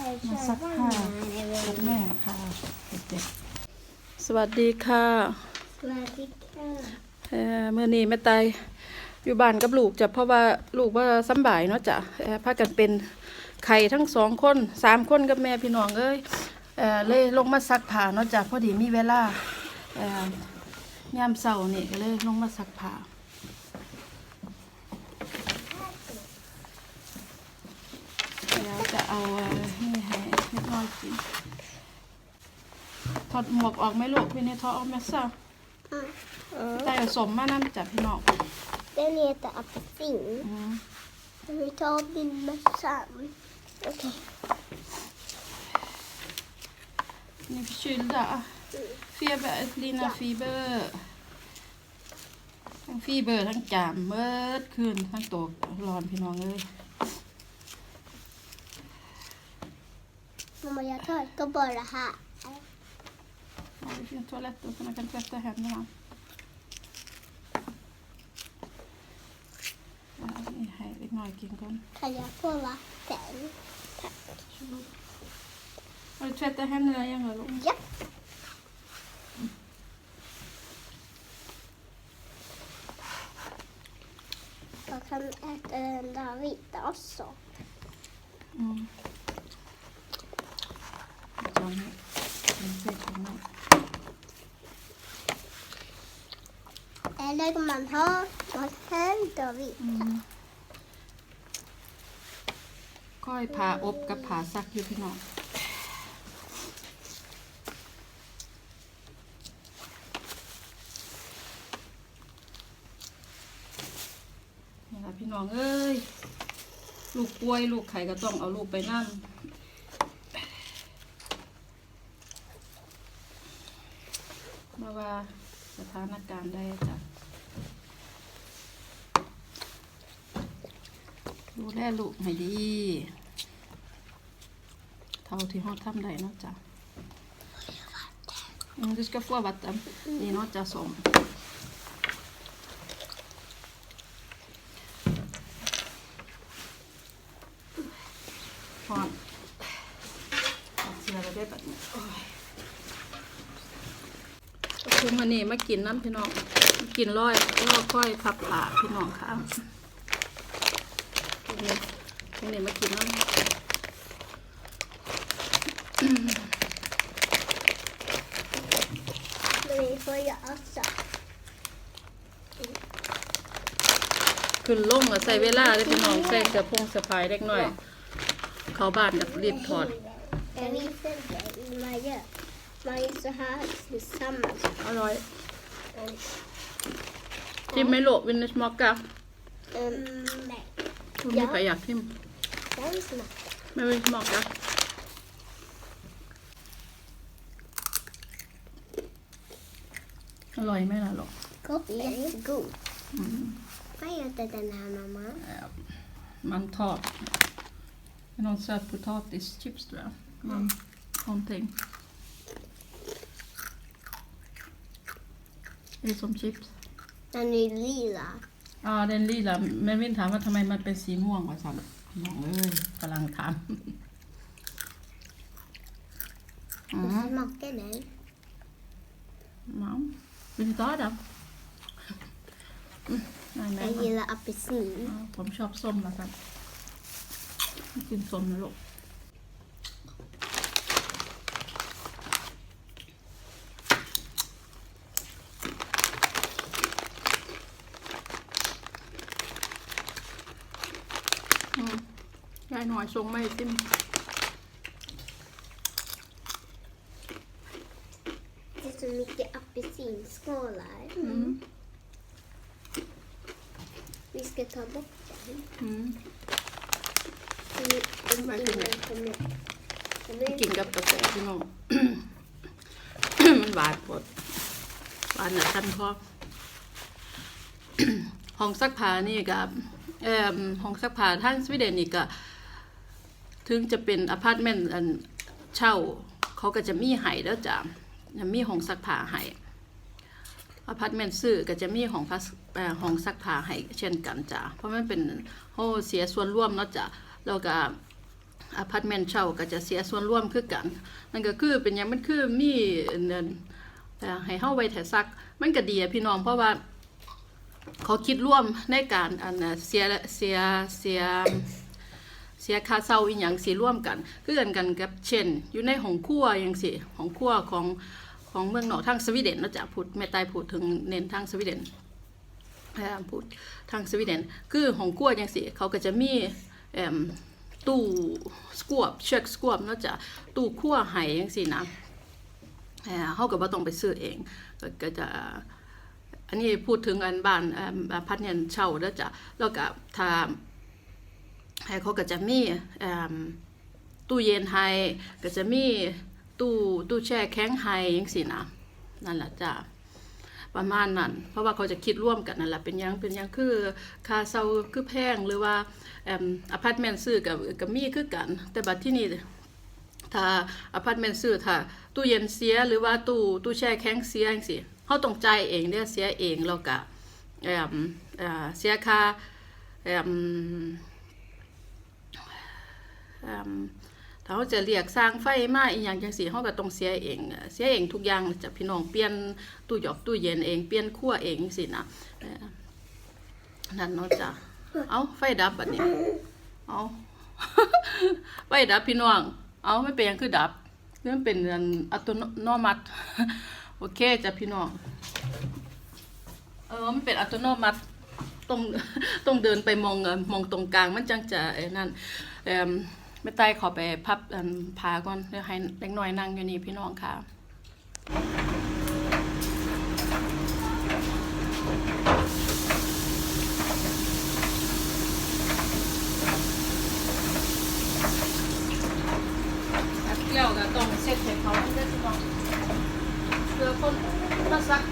มาซักผ้ากับแม่ค่ะเด็กๆสวัสดีค่ะสวัสดีค่ะเอ่อมื่อนี้แม่ไตายอยู่บ้านกับลูกจ้ะเพราะว่าลูกว่าสำบายเนาะจ้ะเอ่อพากันเป็นไข่ทั้งสองคนสามคนกับแม่พี่น้องเอ้ยเอ่อเลยลงมาซักผ้าเนาะจ้ะพอดีมีเวลาเอ่อยามเสาร์นี่ก็เลยลงมาซักผ้าแล้วจะเอา เอ่อนี่ให้เล็กน้อยกินถอดหมวกออกไหมลูกพี่นี่ถอดออกไหมซะอะใส่ผสมมาน้ำจับพี่น้องเดี๋ยวนี้จะเอาไปสิงอืมไม่ชอบดินมาสามโอเค Ni är förkylda. Feber, Lina feber. ทั้งฟีเบอร์ทั้งจามเมื่อคืนทั้งตัวร้อนพี่น้องเลย mamma jag torkar bara här Ja, det finns toalett så man kan tvätta händerna. Ja, ni här, det är gick en kan jag få vatten Har du tvättat händerna igen då? ja jag kan äta den där vita också Mm. Jag tar en- en tvätt nu. eller man har man händer vita อืมก้อยผ่าอบกับผ่าซักอยู่พี่น้องนี่ละพี่น้องเอ้ย ลูกป่วย ลูกไข่ก็ต้องเอาลูกไปนั่ง มาว่าสถานการณ์ได้จ้ะดูแลลูกให้ดี เท่าที่เขาทำได้เนาะจ้ะอืม Du ska få vatten i något jag som. Fan. มมันนี่มากินน้ำพี่น้องมากินร้อยร้อยค่อยพับผ่าพี่น้องค่ะนี่นี่มากินน้ำ men vi får göra så ขึ้นลงอะใส่เวลาเลยพี่น้องใส่เสื้อพงสะพายเล็กน้อย เขาบ้านกับรีบถอด jag visar dig hur man gör man gör så här ชิมไหมลูกวินสมอกกะ um, nej คุณมีใครอยากชิม den smakar ไม่วินสมอกกะอร่อยไหมล่ะลูก gott jättegod อืม vad heter den här mamma มันทอด någon söt potatischips tror jag. Mm. Någonting. Det är som chips. den är lila อ่าเดนลี่ล่ะแม่วินถามว่าทำไมมันเป็นสีม่วงวะสันน้องเอ้ยกำลังถามอื och ม smakar den น้องวินต้อดับอืมได้ไหม jag gillar apelsin อ่าผมชอบส้มนะสันกินส้มนะลูก อืม ยายหน่อยทรงไม่จิ้ม det är så mycket apelsinskålar อืม vi ska ta bort den อืม om om Verkligen. ingen kommer kommer กินกับกาแฟพี่น้อง มันหวานปวดหวานน่ะคันคอห้องซักผ้านี่กับเอ่อห้องซักผ้าทางสวีเดนนี่ก็ ถึงจะเป็นอพาร์ตเมนต์อันเช่า เขาก็จะมีให้แล้วจ้ะจะมีห้องซักผ้าให้อพาร์ตเมนต์ซื้อก็จะมีห้องพักห้องซักผ้าให้เช่นกันจ้ะเพราะมันเป็นโฮเสียส่วนร่วมเนาะจ้ะแล้วก็อพาร์ตเมนต์เช่าก็จะเสียส่วนร่วมคือกัน นั่นก็คือเป็นยังมันคือมีเงินให้เฮาไว้แถซัก มันก็ดีอะพี่น้องเพราะว่าเขาคิดร่วมในการอันเสียเสียเสีย เสียค่าเช่าอีหยังสิร่วมกัน คือกันกันกับเช่น อยู่ในห้องครัวจังซี่ห้องครัวของของเมืองนอกทางสวีเดนเนาะจ้ะพูดแม่ตายพูดถึงเน้นทางสวีเดนแอมพูดทางสวีเดน คือของกลัวจังสิเขาก็จะมีเอิ่มตู้สกวบเช็คสกวบเนาะจะตู้ครัวไห้จังสินะเออเขาก็บ่ต้องไปซื้อเองก็จะอันนี้พูดถึงอันบ้านเอิ่มอพาร์ตเมนเช่าเด้อจ้ะแล้วก็ถ้า เขาก็จะมีตู้เย็นให้ก็จะมีตู้ตู้แช่แข็งให้จังสินะนั่นแหละจ้ะประมาณนั้น เพราะว่าเขาจะคิดร่วมกันนั่นแหละเป็นยังเป็นยังคือค่าเช่าคือแพงหรือว่าเอ่มอพาร์ตเมนต์ซื้อกับกับมีคือกัน แต่บัดที่นี่ถ้าอพาร์ตเมนต์ซื้อถ้าตู้เย็นเสียหรือว่าตู้ตู้แช่แข็งเสียจังซี่เฮาต้องใจเองเด้อเสียเองแล้วก็เอ่มเสียค่าเอ่มเอ่ม ถ้าเขาจะเรียกสร้างไฟมาอีหยังจังซี่เขาก็ต้องเสียเองเสียเองทุกอย่างจะพี่น้องเปลี่ยนตู้หยอกตู้เย็นเองเปลี่ยนครัวเองจังซี่นะนั่นเนาะจ้ะเอาไฟดับบัดนี้เอาไฟดับพี่น้องเอาไม่เป็นยังคือดับนี่มันเป็นอัตโนมัติโอเคจ้ะพี่น้องเออมันเป็นอัตโนมัติต้องต้องเดินไปมองมองตรงกลางมันจังจะไอ้นั่น เอ่ไม่ใต้ขอไปพับอันพาก่อนเดี๋ยวให้เล็กน้อยนั่งอยู่นี่พี่น้องค่ะเที่ยวก็ต้องเช็ดให้เขาเด้อพี่นองเพื่อคนมาซัก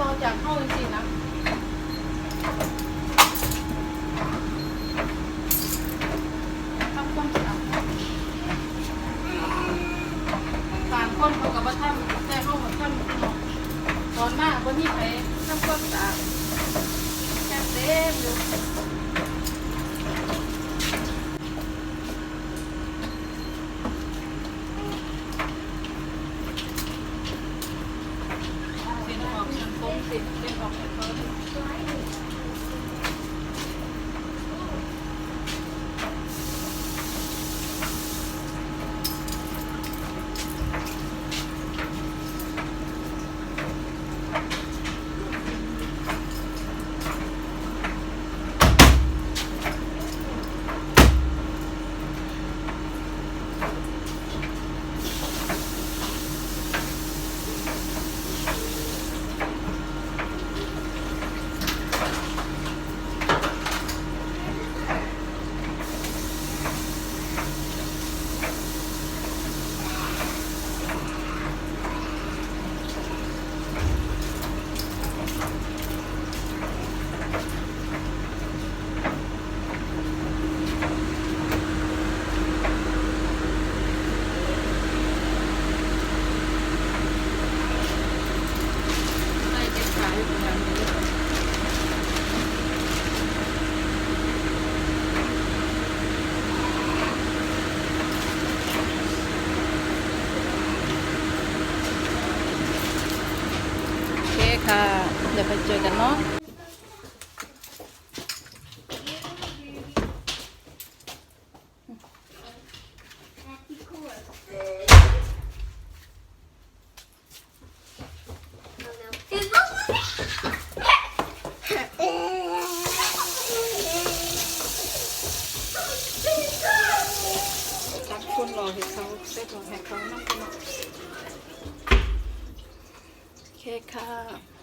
ต่อจากเข้าจริงๆนะ ทำความสะอาดการคนเขาก็บ่ทำแต่เขาก็ทำเนาะ ตอนมากวันนี้ไปทำความสะอาดแค่เต็มอยู่เป็นออกเงินตรงสิเป็นออกเส้นตรง ค่ะ เดี๋ยวไปเจอกันเนาะคนรอให้เขาเสร็จรอให้เขานั่งกันเนาะโอเคค่ะ